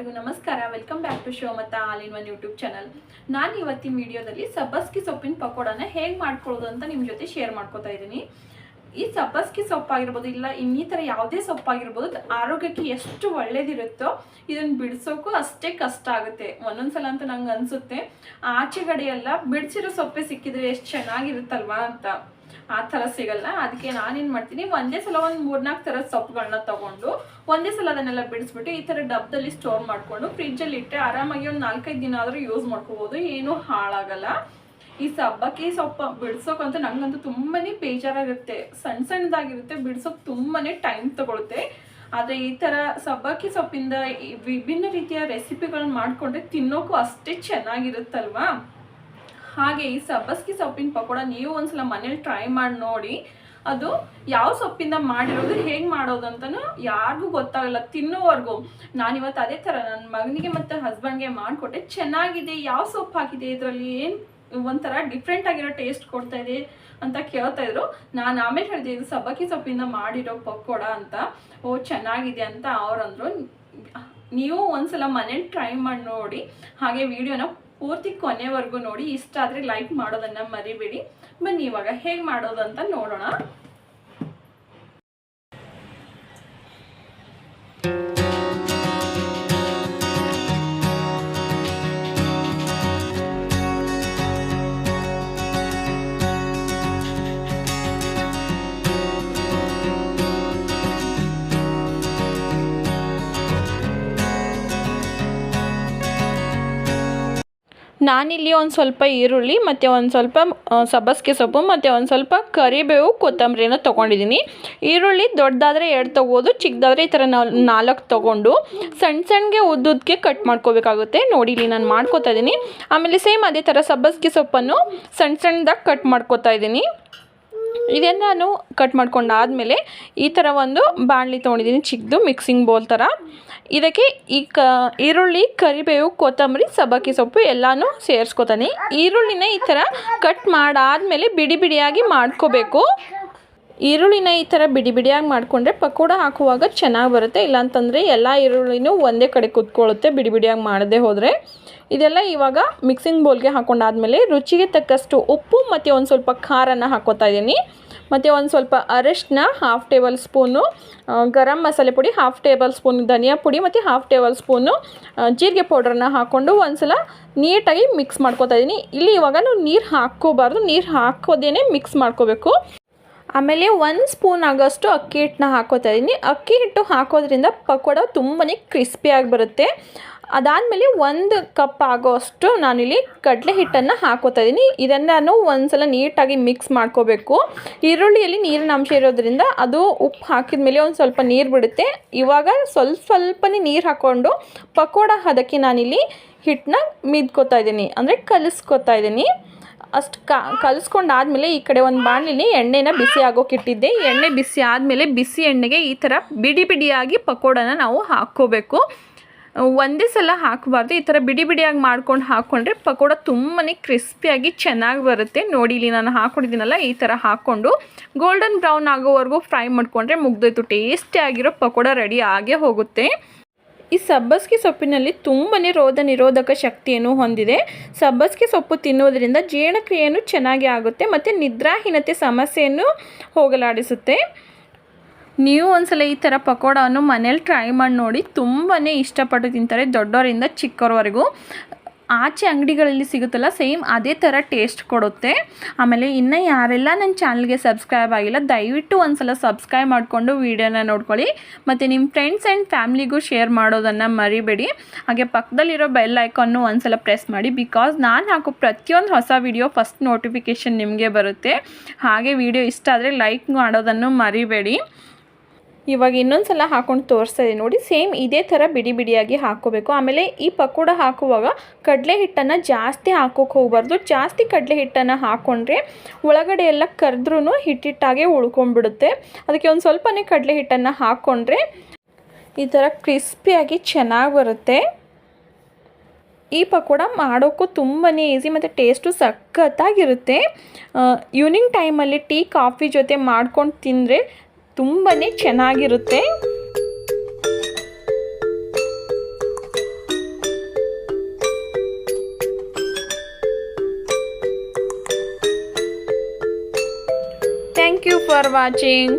ಎಲ್ಲರಿಗೂ ನಮಸ್ಕಾರ. Welcome back to show ಮತ್ತು all in one YouTube channel ನಾನು ಇವತ್ತಿನ ವಿಡಿಯೋದಲ್ಲಿ ಸಬ್ಬಸ್ಗಿ ಸೊಪ್ಪಿನ ಪಕೋಡಾನ ಹೇಗೆ ಮಾಡ್ಕೊಳ್ಳೋದು ಅಂತ ನಿಮ್ಮ ಜೊತೆ ಶೇರ್ ಮಾಡ್ಕೋತಾ ಇದ್ದೀನಿ. ಈ ಸಬ್ಬಸ್ಗಿ ಸೊಪ್ಪಾಗಿರ್ಬೋದು ಇಲ್ಲ ಇನ್ನಿತರ ಯಾವುದೇ ಸೊಪ್ಪಾಗಿರ್ಬೋದು ಆರೋಗ್ಯಕ್ಕೆ ಎಷ್ಟು ಒಳ್ಳೇದಿರುತ್ತೋ ಇದನ್ನು ಬಿಡಿಸೋಕ್ಕೂ ಅಷ್ಟೇ ಕಷ್ಟ ಆಗುತ್ತೆ. ಒಂದೊಂದ್ಸಲ ಅಂತ ನಂಗೆ ಅನಿಸುತ್ತೆ. ಆಚೆಗಡೆ ಎಲ್ಲ ಬಿಡಿಸಿರೋ ಸೊಪ್ಪೆ ಸಿಕ್ಕಿದ್ರೆ ಎಷ್ಟು ಚೆನ್ನಾಗಿರುತ್ತಲ್ವಾ ಅಂತ. ಆ ಥರ ಸಿಗಲ್ಲ ಅದಕ್ಕೆ ನಾನೇನು ಮಾಡ್ತೀನಿ, ಒಂದೇ ಸಲ ಒಂದು ಮೂರ್ನಾಲ್ಕು ಥರದ ಸೊಪ್ಪುಗಳನ್ನ ತಗೊಂಡು, ಒಂದೇ ಸಲ ಅದನ್ನೆಲ್ಲ ಬಿಡಿಸ್ಬಿಟ್ಟು ಈ ಥರ ಡಬ್ದಲ್ಲಿ ಸ್ಟೋರ್ ಮಾಡಿಕೊಂಡು ಫ್ರಿಜ್ಜಲ್ಲಿ ಇಟ್ಟರೆ ಆರಾಮಾಗಿ ಒಂದು ನಾಲ್ಕೈದು ದಿನ ಆದರೂ ಯೂಸ್ ಮಾಡ್ಕೋಬೋದು, ಏನೂ ಹಾಳಾಗಲ್ಲ. ಈ ಸಬ್ಬಕ್ಕಿ ಸೊಪ್ಪು ಬಿಡ್ಸೋಕ್ಕಂತೂ ನನಗಂತೂ ತುಂಬಾನೇ ಬೇಜಾರಾಗಿರುತ್ತೆ. ಸಣ್ಣ ಸಣ್ಣದಾಗಿರುತ್ತೆ, ಬಿಡ್ಸೋಕೆ ತುಂಬಾನೇ ಟೈಮ್ ತಗೊಳುತ್ತೆ. ಆದರೆ ಈ ಥರ ಸಬ್ಬಕ್ಕಿ ಸೊಪ್ಪಿಂದ ವಿಭಿನ್ನ ರೀತಿಯ ರೆಸಿಪಿಗಳನ್ನ ಮಾಡಿಕೊಂಡ್ರೆ ತಿನ್ನೋಕ್ಕೂ ಅಷ್ಟೇ ಚೆನ್ನಾಗಿರುತ್ತಲ್ವಾ? ಹಾಗೆ ಈ ಸಬ್ಬಸ್ಗಿ ಸೊಪ್ಪಿನ ಪಕೋಡ ನೀವು ಒಂದ್ಸಲ ಮನೇಲಿ ಟ್ರೈ ಮಾಡಿ ನೋಡಿ. ಅದು ಯಾವ ಸೊಪ್ಪಿಂದ ಮಾಡಿರೋದು, ಹೇಗೆ ಮಾಡೋದು ಅಂತಲೂ ಯಾರಿಗೂ ಗೊತ್ತಾಗಲ್ಲ, ತಿನ್ನೋವರೆಗೂ. ನಾನಿವತ್ತು ಅದೇ ಥರ ನನ್ನ ಮಗನಿಗೆ ಮತ್ತು ಹಸ್ಬೆಂಡ್ಗೆ ಮಾಡಿಕೊಟ್ಟೆ. ಚೆನ್ನಾಗಿದೆ, ಯಾವ ಸೊಪ್ಪು ಹಾಕಿದೆ ಇದರಲ್ಲಿ, ಏನು ಒಂಥರ ಡಿಫ್ರೆಂಟ್ ಆಗಿರೋ ಟೇಸ್ಟ್ ಕೊಡ್ತಾ ಇದೆ ಅಂತ ಕೇಳ್ತಾ ಇದ್ರು. ನಾನು ಆಮೇಲೆ ಹೇಳಿದೆ, ಇದು ಸಬ್ಬಕ್ಕಿ ಸೊಪ್ಪಿಂದ ಮಾಡಿರೋ ಪಕೋಡ ಅಂತ. ಓ, ಚೆನ್ನಾಗಿದೆ ಅಂತ ಅವ್ರಂದ್ರು ನೀವು ಒಂದ್ಸಲ ಮನೇಲಿ ಟ್ರೈ ಮಾಡಿ ನೋಡಿ. ಹಾಗೆ ವಿಡಿಯೋನ ಪೂರ್ತಿ ಕೊನೆವರೆಗೂ ನೋಡಿ ಇಷ್ಟ ಆದರೆ ಲೈಕ್ ಮಾಡೋದನ್ನ ಮರಿಬೇಡಿ. ಬನ್ನಿ ಇವಾಗ ಹೇಗೆ ಮಾಡೋದು ಅಂತ ನೋಡೋಣ. ನಾನಿಲ್ಲಿ ಒಂದು ಸ್ವಲ್ಪ ಈರುಳ್ಳಿ, ಮತ್ತು ಒಂದು ಸ್ವಲ್ಪ ಸಬ್ಬಸ್ಗೆ ಸೊಪ್ಪು, ಮತ್ತು ಒಂದು ಸ್ವಲ್ಪ ಕರಿಬೇವು, ಕೊತ್ತಂಬರಿನ ತೊಗೊಂಡಿದ್ದೀನಿ ಈರುಳ್ಳಿ ದೊಡ್ಡದಾದರೆ ಎರಡು ತೊಗೋದು ಚಿಕ್ಕದಾದರೆ ಈ ಥರ ನಾಲ್, ನಾಲ್ಕು ತೊಗೊಂಡು ಸಣ್ಣ ಸಣ್ಣಗೆ ಉದ್ದುದಕ್ಕೆ ಕಟ್ ಮಾಡ್ಕೋಬೇಕಾಗುತ್ತೆ. ನೋಡಿ ಇಲ್ಲಿ ನಾನು ಮಾಡ್ಕೋತಾ ಇದ್ದೀನಿ ಆಮೇಲೆ ಸೇಮ್ ಅದೇ ಥರ ಸಬ್ಬಸ್ಗೆ ಸೊಪ್ಪನ್ನು ಸಣ್ಣ ಸಣ್ಣದಾಗಿ ಕಟ್ ಮಾಡ್ಕೋತಾ ಇದ್ದೀನಿ ಇದನ್ನು ನಾನು ಕಟ್ ಮಾಡ್ಕೊಂಡಾದಮೇಲೆ ಈ ಥರ ಒಂದು ಬಾಣಲಿ ತೊಗೊಂಡಿದ್ದೀನಿ ಚಿಕ್ಕದು ಮಿಕ್ಸಿಂಗ್ ಬೌಲ್ ಥರ ಇದಕ್ಕೆ ಈ ಕ, ಈರುಳ್ಳಿ, ಕರಿಬೇವು, ಕೊತ್ತಂಬರಿ, ಸಬ್ಬಕ್ಕಿ ಸೊಪ್ಪು ಎಲ್ಲನೂ ಸೇರಿಸ್ಕೊತಾನೆ. ಈರುಳ್ಳಿನ ಈ ಥರ ಕಟ್ ಮಾಡಾದಮೇಲೆ ಬಿಡಿ ಬಿಡಿಯಾಗಿ ಮಾಡ್ಕೋಬೇಕು. ಈರುಳ್ಳಿನ ಈ ಥರ ಬಿಡಿ ಬಿಡಿಯಾಗಿ ಮಾಡಿಕೊಂಡ್ರೆ ಪಕೋಡ ಹಾಕುವಾಗ ಚೆನ್ನಾಗಿ ಬರುತ್ತೆ. ಇಲ್ಲಾಂತಂದರೆ ಎಲ್ಲ ಈರುಳ್ಳಿನೂ ಒಂದೇ ಕಡೆ ಕುತ್ಕೊಳ್ಳುತ್ತೆ, ಬಿಡಿ ಬಿಡಿಯಾಗಿ ಮಾಡದೆ ಹೋದರೆ. ಇದೆಲ್ಲ ಇವಾಗ ಮಿಕ್ಸಿಂಗ್ ಬೌಲ್ಗೆ ಹಾಕೊಂಡಾದ್ಮೇಲೆ ರುಚಿಗೆ ತಕ್ಕಷ್ಟು ಉಪ್ಪು ಮತ್ತು ಒಂದು ಸ್ವಲ್ಪ ಖಾರನ ಹಾಕೋತಾ ಇದ್ದೀನಿ. ಮತ್ತು ಒಂದು ಸ್ವಲ್ಪ ಅರಿಶಿನ half table spoon garam masala ಪುಡಿ ಹಾಫ್ ಟೇಬಲ್ ಸ್ಪೂನ್ ಧನಿಯಾ ಪುಡಿ ಮತ್ತು ಹಾಫ್ ಟೇಬಲ್ ಸ್ಪೂನು ಜೀರಿಗೆ ಪೌಡ್ರನ್ನ ಹಾಕ್ಕೊಂಡು ಒಂದ್ಸಲ ನೀಟಾಗಿ ಮಿಕ್ಸ್ ಮಾಡ್ಕೊತಾ ಇದ್ದೀನಿ. ಇಲ್ಲಿ ಇವಾಗ ನಾವು ನೀರು ಹಾಕ್ಕೋಬಾರ್ದು. ನೀರು ಹಾಕೋದೇನೆ ಮಿಕ್ಸ್ ಮಾಡ್ಕೋಬೇಕು. ಆಮೇಲೆ ಒಂದು ಸ್ಪೂನ್ ಆಗೋಷ್ಟು ಅಕ್ಕಿ ಹಿಟ್ಟನ್ನ ಹಾಕೋತಾ ಇದ್ದೀನಿ ಅಕ್ಕಿ ಹಿಟ್ಟು ಹಾಕೋದ್ರಿಂದ ಪಕೋಡ ತುಂಬಾ ಕ್ರಿಸ್ಪಿಯಾಗಿ ಬರುತ್ತೆ. ಅದಾದಮೇಲೆ ಒಂದು ಕಪ್ ಆಗೋಷ್ಟು ನಾನಿಲ್ಲಿ ಕಡಲೆ ಹಿಟ್ಟನ್ನು ಹಾಕೋತಾ ಇದ್ದೀನಿ ಇದನ್ನು ನಾನು ಒಂದ್ಸಲ ನೀಟಾಗಿ ಮಿಕ್ಸ್ ಮಾಡ್ಕೋಬೇಕು. ಈರುಳ್ಳಿಯಲ್ಲಿ ನೀರಿನ ಅಂಶ ಇರೋದ್ರಿಂದ ಅದು ಉಪ್ಪು ಹಾಕಿದ ಮೇಲೆ ಒಂದು ಸ್ವಲ್ಪ ನೀರು ಬಿಡುತ್ತೆ. ಇವಾಗ ಸ್ವಲ್ಪ ಸ್ವಲ್ಪನೇ ನೀರು ಹಾಕ್ಕೊಂಡು ಪಕೋಡ ಹದಕ್ಕೆ ನಾನಿಲ್ಲಿ ಹಿಟ್ಟನ್ನ ಮಿದ್ಕೋತಾ ಇದ್ದೀನಿ ಅಂದರೆ ಕಲಿಸ್ಕೋತಾ ಇದ್ದೀನಿ ಅಷ್ಟು ಕಲಿಸ್ಕೊಂಡಾದ್ಮೇಲೆ ಈ ಕಡೆ ಒಂದು ಬಾಣಲಿಲಿ ಎಣ್ಣೆನ ಬಿಸಿ ಆಗೋಕೆ ಇಟ್ಟಿದ್ದೆ. ಎಣ್ಣೆ ಬಿಸಿ ಆದಮೇಲೆ ಬಿಸಿ ಎಣ್ಣೆಗೆ ಈ ಥರ ಬಿಡಿ ಬಿಡಿಯಾಗಿ ಪಕೋಡನ ನಾವು ಹಾಕ್ಕೋಬೇಕು. ಒಂದೇ ಸಲ ಹಾಕಬಾರ್ದು. ಈ ಥರ ಬಿಡಿ ಬಿಡಿಯಾಗಿ ಮಾಡ್ಕೊಂಡು ಹಾಕ್ಕೊಂಡ್ರೆ ಪಕೋಡ ತುಂಬಾ ಕ್ರಿಸ್ಪಿಯಾಗಿ ಚೆನ್ನಾಗಿ ಬರುತ್ತೆ. ನೋಡಿ, ಇಲ್ಲಿ ನಾನು ಹಾಕ್ಕೊಂಡಿದ್ದೀನಲ್ಲ ಈ ಥರ ಹಾಕ್ಕೊಂಡು. ಗೋಲ್ಡನ್ ಬ್ರೌನ್ ಆಗೋವರೆಗೂ ಫ್ರೈ ಮಾಡ್ಕೊಂಡ್ರೆ ಮುಗ್ದೋಯ್ತು. ಟೇಸ್ಟಿಯಾಗಿರೋ ಪಕೋಡ ರೆಡಿ ಆಗೇ ಹೋಗುತ್ತೆ. ಈ ಸಬ್ಬಸ್ಗೆ ಸೊಪ್ಪಿನಲ್ಲಿ ತುಂಬನೇ ರೋಗ ನಿರೋಧಕ ಶಕ್ತಿಯನ್ನು ಹೊಂದಿದೆ. ಸಬ್ಬಸ್ಗೆ ಸೊಪ್ಪು ತಿನ್ನುವುದರಿಂದ ಜೀರ್ಣಕ್ರಿಯೆಯನ್ನು ಚೆನ್ನಾಗಿ ಆಗುತ್ತೆ ಮತ್ತು ನಿದ್ರಾಹೀನತೆ ಸಮಸ್ಯೆಯನ್ನು ಹೋಗಲಾಡಿಸುತ್ತೆ. ನೀವು ಒಂದ್ಸಲ ಈ ಥರ ಪಕೋಡವನ್ನು ಮನೇಲಿ ಟ್ರೈ ಮಾಡಿ ನೋಡಿ ತುಂಬಾ ಇಷ್ಟಪಟ್ಟು ತಿಂತಾರೆ ದೊಡ್ಡವರಿಂದ ಚಿಕ್ಕವರವರೆಗೂ. ಆಚೆ ಅಂಗಡಿಗಳಲ್ಲಿ ಸಿಗುತ್ತಲ್ಲ, ಸೇಮ್ ಅದೇ ಥರ ಟೇಸ್ಟ್ ಕೊಡುತ್ತೆ. ಆಮೇಲೆ ಇನ್ನು ಯಾರೆಲ್ಲ ನನ್ನ ಚಾನಲ್ಗೆ ಸಬ್ಸ್ಕ್ರೈಬ್ ಆಗಿಲ್ಲ, ದಯವಿಟ್ಟು ಒಂದ್ಸಲ ಸಬ್ಸ್ಕ್ರೈಬ್ ಮಾಡಿಕೊಂಡು ವೀಡಿಯೋನ ನೋಡ್ಕೊಳ್ಳಿ. ಮತ್ತು ನಿಮ್ಮ ಫ್ರೆಂಡ್ಸ್ ಆ್ಯಂಡ್ ಫ್ಯಾಮ್ಲಿಗೂ ಶೇರ್ ಮಾಡೋದನ್ನು ಮರಿಬೇಡಿ. ಹಾಗೆ ಪಕ್ಕದಲ್ಲಿರೋ ಬೆಲ್ ಐಕಾನ್ನು ಒಂದ್ಸಲ ಪ್ರೆಸ್ ಮಾಡಿ. ಬಿಕಾಸ್ ನಾನು ಹಾಕೋ ಪ್ರತಿಯೊಂದು ಹೊಸ ವಿಡಿಯೋ ಫಸ್ಟ್ ನೋಟಿಫಿಕೇಷನ್ ನಿಮಗೆ ಬರುತ್ತೆ. ಹಾಗೆ ವಿಡಿಯೋ ಇಷ್ಟ ಆದರೆ ಲೈಕ್ ಮಾಡೋದನ್ನು ಮರಿಬೇಡಿ. ಇವಾಗ ಇನ್ನೊಂದು ಸಲ ಹಾಕೊಂಡು ತೋರಿಸ್ತಾ ಇದ್ದೀನಿ ನೋಡಿ, ಸೇಮ್ ಇದೇ ಥರ ಬಿಡಿ ಬಿಡಿಯಾಗಿ ಹಾಕೋಬೇಕು ಆಮೇಲೆ ಈ ಪಕೋಡ ಹಾಕುವಾಗ ಕಡಲೆ ಹಿಟ್ಟನ್ನು ಜಾಸ್ತಿ ಹಾಕೋಕೆ ಹೋಗಬಾರ್ದು. ಜಾಸ್ತಿ ಕಡಲೆ ಹಿಟ್ಟನ್ನು ಹಾಕ್ಕೊಂಡ್ರೆ ಒಳಗಡೆ ಎಲ್ಲ ಕರೆದ್ರೂ ಹಿಟ್ಟಿಟ್ಟಾಗೆ ಉಳ್ಕೊಂಡ್ಬಿಡುತ್ತೆ. ಅದಕ್ಕೆ ಒಂದು ಸ್ವಲ್ಪನೇ ಕಡಲೆ ಹಿಟ್ಟನ್ನು ಹಾಕ್ಕೊಂಡ್ರೆ ಈ ಥರ ಕ್ರಿಸ್ಪಿಯಾಗಿ ಚೆನ್ನಾಗಿ ಬರುತ್ತೆ. ಈ ಪಕೋಡ ಮಾಡೋಕ್ಕೂ ತುಂಬಾ ಈಸಿ ಮತ್ತು ಟೇಸ್ಟು ಸಖತ್ತಾಗಿರುತ್ತೆ. ಈವ್ನಿಂಗ್ ಟೈಮಲ್ಲಿ ಟೀ, ಕಾಫಿ ಜೊತೆ ಮಾಡ್ಕೊಂಡು ತಿಂದರೆ ತುಂಬಾ ಚೆನ್ನಾಗಿರುತ್ತೆ. Thank you for watching